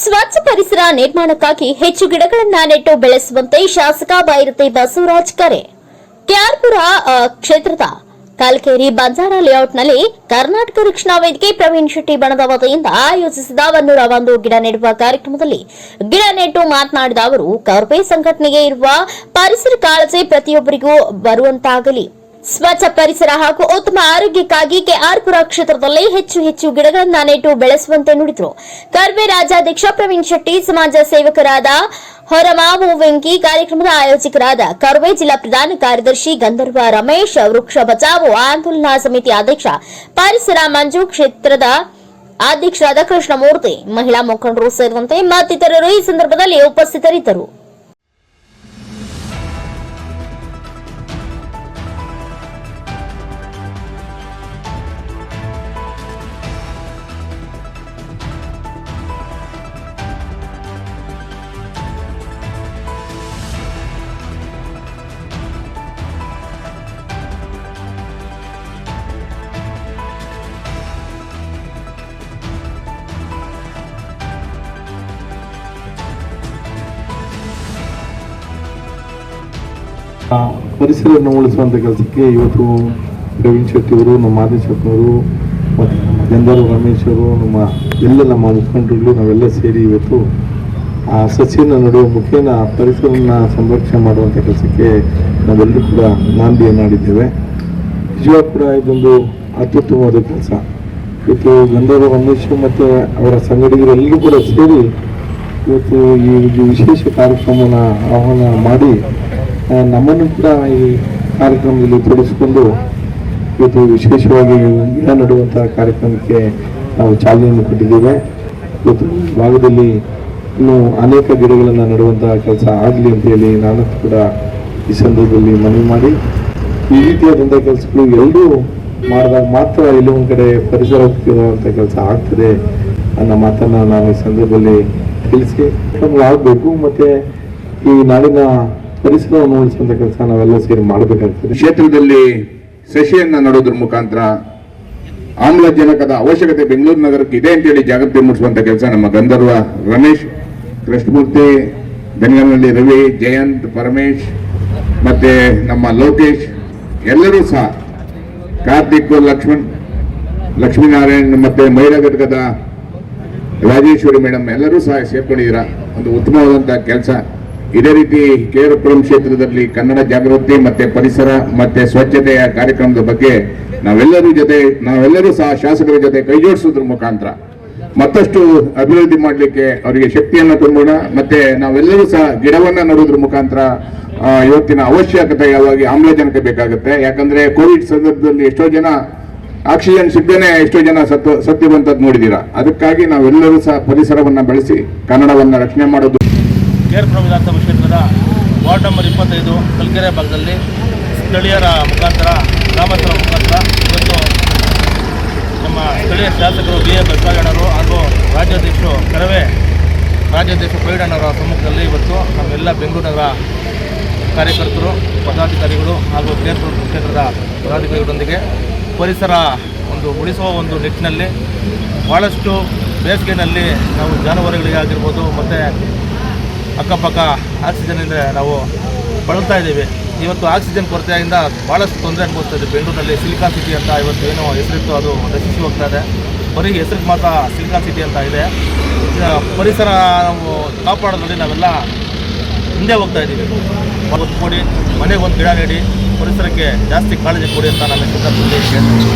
ಸ್ವಚ್ಛ ಪರಿಸರ ನಿರ್ಮಾಣಕ್ಕಾಗಿ ಹೆಚ್ಚು ಗಿಡಗಳನ್ನ ನೆಟ್ಟು ಬೆಳೆಸುವಂತೆ ಶಾಸಕ ಬೈರತಿ ಬಸವರಾಜ್ ಕರೆ. ಕೆಆರ್ಪುರ ಆ, ಕ್ಷೇತ್ರದ ಕಲ್ಕೇರಿ ಬಂಜಾರ ಲೇಔಟ್ನಲ್ಲಿ ಕರ್ನಾಟಕ ರಕ್ಷಣಾ ವೇದಿಕೆ ಪ್ರವೀಣ್ ಶೆಟ್ಟಿ ಬಣದ ವತಿಯಿಂದ ಆಯೋಜಿಸಿದ ಒನ್ನೂರ ಒಂದು ಗಿಡ ನೆಡುವ ಕಾರ್ಯಕ್ರಮದಲ್ಲಿ ಗಿಡ ನೆಟ್ಟು ಮಾತನಾಡಿದ ಅವರು ಕರ್ಪೆ ಸಂಘಟನೆಗೆ ಇರುವ ಪರಿಸರ ಕಾಳಜಿ ಪ್ರತಿಯೊಬ್ಬರಿಗೂ ಬರುವಂತಾಗಲಿ. ಸ್ವಚ್ಛ ಪರಿಸರ ಹಾಗೂ ಉತ್ತಮ ಆರೋಗ್ಯಕ್ಕಾಗಿ ಕೆಆರ್ಪುರ ಕ್ಷೇತ್ರದಲ್ಲಿ ಹೆಚ್ಚು ಹೆಚ್ಚು ಗಿಡಗಳನ್ನ ನೆಟ್ಟು ಬೆಳೆಸುವಂತೆ ನುಡಿದರು. ಕರ್ವೆ ರಾಜ್ಯಾಧ್ಯಕ್ಷ ಪ್ರವೀಣ್ ಶೆಟ್ಟಿ, ಸಮಾಜ ಸೇವಕರಾದ ಹೊರಮಾವು ವೆಂಕಿ, ಕಾರ್ಯಕ್ರಮದ ಆಯೋಜಕರಾದ ಕರ್ವೆ ಜಿಲ್ಲಾ ಪ್ರಧಾನ ಕಾರ್ಯದರ್ಶಿ ಗಂಧರ್ವ ರಮೇಶ್, ವೃಕ್ಷ ಬಚಾವೋ ಆಂದೋಲನಾ ಸಮಿತಿ ಅಧ್ಯಕ್ಷ ಪರಿಸರ ಮಂಜು, ಕ್ಷೇತ್ರದ ಅಧ್ಯಕ್ಷರಾದ ಕೃಷ್ಣಮೂರ್ತಿ, ಮಹಿಳಾ ಮುಖಂಡರು ಸೇರಿದಂತೆ ಮತ್ತಿತರರು ಈ ಸಂದರ್ಭದಲ್ಲಿ ಉಪಸ್ಥಿತರಿದ್ದರು. ಪರಿಸರವನ್ನು ಉಳಿಸುವಂಥ ಕೆಲಸಕ್ಕೆ ಇವತ್ತು ಪ್ರವೀಣ್ ಶೆಟ್ಟಿ ಅವರು, ನಮ್ಮ ಮಾದೇಶಪ್ಪನವರು ಮತ್ತು ನಮ್ಮ ಗಂಧರ್ವ ರಮೇಶ್ ನಮ್ಮ ಎಲ್ಲ ನಮ್ಮ ಮುಖಂಡರುಗಳು ನಾವೆಲ್ಲ ಸೇರಿ ಇವತ್ತು ಆ ಸಸ್ಯನ ನಡುವ ಮುಖೇನ ಪರಿಸರವನ್ನು ಸಂರಕ್ಷಣೆ ಮಾಡುವಂಥ ಕೆಲಸಕ್ಕೆ ನಾವೆಲ್ಲರೂ ಕೂಡ ನಾಂದಿಯನ್ನಾಡಿದ್ದೇವೆ ನಿಜವಾಗ ಕೂಡ ಇದೊಂದು ಅತ್ಯುತ್ತಮವಾದ ಕೆಲಸ. ಇವತ್ತು ಗಂಧರ್ವ ರಮೇಶ್ ಮತ್ತು ಅವರ ಸಂಗಡಿಗರೆಲ್ಲರೂ ಕೂಡ ಸೇರಿ ಇವತ್ತು ಈ ವಿಶೇಷ ಕಾರ್ಯಕ್ರಮವನ್ನು ಆಹ್ವಾನ ಮಾಡಿ ನಮ್ಮನ್ನು ಕೂಡ ಈ ಕಾರ್ಯಕ್ರಮದಲ್ಲಿ ತೊಡಗಿಸಿಕೊಂಡು ಇವತ್ತು ವಿಶೇಷವಾಗಿ ಗಿಡ ನೆಡುವಂಥ ಕಾರ್ಯಕ್ರಮಕ್ಕೆ ನಾವು ಚಾಲನೆಯನ್ನು ಕೊಟ್ಟಿದ್ದೇವೆ. ಇವತ್ತು ಭಾಗದಲ್ಲಿ ಇನ್ನು ಅನೇಕ ಗಿಡಗಳನ್ನು ನೆಡುವಂತಹ ಕೆಲಸ ಆಗಲಿ ಅಂತ ಹೇಳಿ ನಾನು ಕೂಡ ಈ ಸಂದರ್ಭದಲ್ಲಿ ಮನವಿ ಮಾಡಿ. ಈ ರೀತಿಯಾದಂಥ ಕೆಲಸಗಳು ಎಲ್ಲರೂ ಮಾಡಿದಾಗ ಮಾತ್ರ ಇಲ್ಲಿ ಒಂದು ಕಡೆ ಪರಿಸರ ಕೆಲಸ ಆಗ್ತದೆ ಅನ್ನೋ ಮಾತನ್ನ ನಾನು ಈ ಸಂದರ್ಭದಲ್ಲಿ ತಿಳಿಸಿ. ಆಗಬೇಕು ಮತ್ತೆ ಈ ನಾಡಿನ ಪರಿಸರವನ್ನು ಉಳಿಸುವಂತ ಕೆಲಸ ನಾವೆಲ್ಲ ಸೇರಿ ಮಾಡಬೇಕಾಗ್ತದೆ. ಕ್ಷೇತ್ರದಲ್ಲಿ ಸಸಿಯನ್ನ ನಡೋದ್ರ ಮುಖಾಂತರ ಆಮ್ಲಜನಕದ ಅವಶ್ಯಕತೆ ಬೆಂಗಳೂರು ನಗರಕ್ಕೆ ಇದೆ ಅಂತೇಳಿ ಜಾಗೃತಿ ಮೂಡಿಸುವಂತ ಕೆಲಸ ನಮ್ಮ ಗಂಧರ್ವ ರಮೇಶ್, ಕೃಷ್ಣಮೂರ್ತಿ, ಬೆಂಗಳೂರಿನಲ್ಲಿ ರವಿ, ಜಯಂತ್, ಪರಮೇಶ್, ಮತ್ತೆ ನಮ್ಮ ಲೋಕೇಶ್, ಎಲ್ಲರೂ ಸಹ ಕಾರ್ತಿಕ್, ಲಕ್ಷ್ಮಣ್, ಲಕ್ಷ್ಮೀನಾರಾಯಣ್, ಮತ್ತೆ ಮಹಿಳಾ ಘಟಕದ ರಾಜೇಶ್ವರಿ ಮೇಡಮ್ ಎಲ್ಲರೂ ಸಹ ಸೇರ್ಕೊಂಡಿದ್ದೀರಾ. ಒಂದು ಉತ್ತಮವಾದಂತಹ ಕೆಲಸ. ಇದೇ ರೀತಿ ಕೇರಪುರಂ ಕ್ಷೇತ್ರದಲ್ಲಿ ಕನ್ನಡ ಜಾಗೃತಿ ಮತ್ತೆ ಪರಿಸರ ಮತ್ತೆ ಸ್ವಚ್ಛತೆಯ ಕಾರ್ಯಕ್ರಮದ ಬಗ್ಗೆ ನಾವೆಲ್ಲರೂ ಜೊತೆ, ನಾವೆಲ್ಲರೂ ಸಹ ಶಾಸಕರ ಜೊತೆ ಕೈ ಜೋಡಿಸೋದ್ರ ಮುಖಾಂತರ ಮತ್ತಷ್ಟು ಅಭಿವೃದ್ಧಿ ಮಾಡಲಿಕ್ಕೆ ಅವರಿಗೆ ಶಕ್ತಿಯನ್ನು ತುಂಬೋಣ, ಮತ್ತೆ ನಾವೆಲ್ಲರೂ ಸಹ ಗಿಡವನ್ನ ನೋಡೋದ್ರ ಮುಖಾಂತರ ಇವತ್ತಿನ ಅವಶ್ಯಕತೆ ಯಾವಾಗಿ ಆಮ್ಲಜನಕ ಬೇಕಾಗುತ್ತೆ. ಯಾಕಂದ್ರೆ ಕೋವಿಡ್ ಸಂದರ್ಭದಲ್ಲಿ ಎಷ್ಟೋ ಜನ ಆಕ್ಸಿಜನ್ ಸಿಗದೇನೆ ಎಷ್ಟೋ ಜನ ಸತ್ತು ಸತ್ಯವಂತದ್ದು ನೋಡಿದೀರಾ. ಅದಕ್ಕಾಗಿ ನಾವೆಲ್ಲರೂ ಸಹ ಪರಿಸರವನ್ನ ಬೆಳೆಸಿ, ಕನ್ನಡವನ್ನ ರಕ್ಷಣೆ ಮಾಡೋದು ಕೇರ್ಪುರ ವಿಧಾನಸಭಾ ಕ್ಷೇತ್ರದ ವಾರ್ಡ್ ನಂಬರ್ ಇಪ್ಪತ್ತೈದು, ಕಲ್ಕೆರೆ ಭಾಗದಲ್ಲಿ ಸ್ಥಳೀಯರ ಮುಖಾಂತರ ಗ್ರಾಮಸ್ಥರ ಮುಖಾಂತರ ಇವತ್ತು ನಮ್ಮ ಸ್ಥಳೀಯ ಶಾಸಕರು ಬಿ ಎ ಬಸವಣ್ಣವರು ಹಾಗೂ ರಾಜ್ಯಾಧ್ಯಕ್ಷರು ಕರವೇ ರಾಜ್ಯಾಧ್ಯಕ್ಷ ಪ್ರವೀಣಣ್ಣವರ ಸಮ್ಮುಖದಲ್ಲಿ ಇವತ್ತು ನಮ್ಮೆಲ್ಲ ಬೆಂಗಳೂರು ನಗರ ಕಾರ್ಯಕರ್ತರು, ಪದಾಧಿಕಾರಿಗಳು ಹಾಗೂ ಕೇರ್ಪುರ ಕ್ಷೇತ್ರದ ಪದಾಧಿಕಾರಿಗಳೊಂದಿಗೆ ಪರಿಸರ ಒಂದು ಉಳಿಸುವ ಒಂದು ನಿಟ್ಟಿನಲ್ಲಿ ಭಾಳಷ್ಟು ಬೇಸಿಗೆಯಲ್ಲಿ ನಾವು ಜಾನುವಾರುಗಳಿಗೆ ಆಗಿರ್ಬೋದು, ಮತ್ತು ಅಕ್ಕಪಕ್ಕ ಆಕ್ಸಿಜನಿಂದ ನಾವು ಬಳಲ್ತಾ ಇದ್ದೀವಿ. ಇವತ್ತು ಆಕ್ಸಿಜನ್ ಕೊರತೆಯಿಂದ ಭಾಳಷ್ಟು ತೊಂದರೆ ಅನುಭವಿಸ್ತಾ ಇದೆ. ಬೆಂಗಳೂರಲ್ಲಿ ಸಿಲಿಕಾನ್ ಸಿಟಿ ಅಂತ ಇವತ್ತು ಏನೋ ಹೆಸರಿತ್ತು, ಅದು ನಶಿಸಿ ಹೋಗ್ತಾ ಇದೆ. ಬರೀ ಹೆಸರಿಗೆ ಮಾತ್ರ ಸಿಲಿಕಾನ್ ಸಿಟಿ ಅಂತ ಇದೆ. ಪರಿಸರ ನಾವು ಕಾಪಾಡೋದ್ರಲ್ಲಿ ನಾವೆಲ್ಲ ಹಿಂದೆ ಹೋಗ್ತಾ ಇದ್ದೀವಿ. ಒತ್ತು ಕೊಡಿ ಮನೆಗೆ ಒಂದು ಗಿಡ ನೀಡಿ, ಪರಿಸರಕ್ಕೆ ಜಾಸ್ತಿ ಕಾಳಜಿ ಕೊಡಿ ಅಂತ ನಾನು ಈ ಸಂದರ್ಭದಲ್ಲಿ ಹೇಳ್ತೀನಿ.